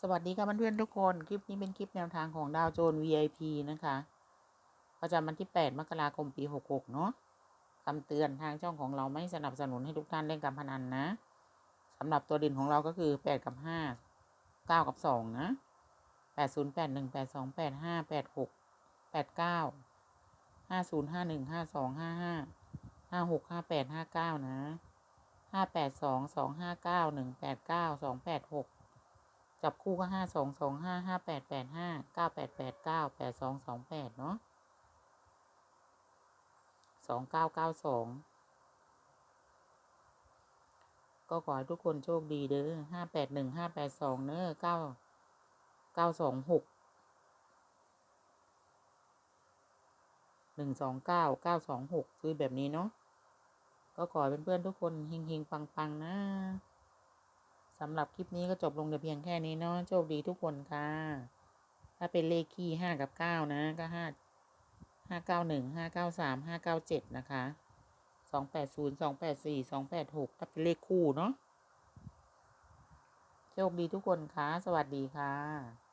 สวัสดีค่ะเพื่อนๆทุกคน คลิปนี้เป็นคลิปแนวทางของดาวโจน VIP นะคะ ประจำวันที่ 8 มกราคมปี 66 เนาะคำเตือนทางช่องของเราไม่สนับสนุนให้ทุกท่านเล่นการพนันนะสำหรับตัวเด่นของเราก็คือ 8 กับ 5 9 กับ 2 นะ 80 81 82 85 86 89 50 51 52 55 56 58 59 นะ 582 259 189 286 จับคู่ก็ห้าสองสองห้าห้าแปดแปดห้าเก้าแปดแปดเก้าแปดสองสองแปดเนาะสองเก้าเก้าสองก็ขอให้ทุกคนโชคดีเด้อห้าแปดหนึ่งห้าแปดสองเนอะเก้าเก้าสองหกหนึ่งสองเก้าเก้าสองหกซื้อแบบนี้เนาะก็ขอให้เพื่อนๆทุกคนเฮงๆปังๆนะ สำหรับคลิปนี้ก็จบลงแต่เพียงแค่นี้เนาะโชคดีทุกคนค่ะ ถ้าเป็นเลขคี่ห้ากับเก้านะ ก็ห้าห้าเก้าหนึ่งห้าเก้าสามห้าเก้าเจ็ดนะคะสองแปดศูนย์สองแปดสี่สองแปดหกถ้าเป็นเลขคู่เนาะโชคดีทุกคนค่ะ สวัสดีค่ะ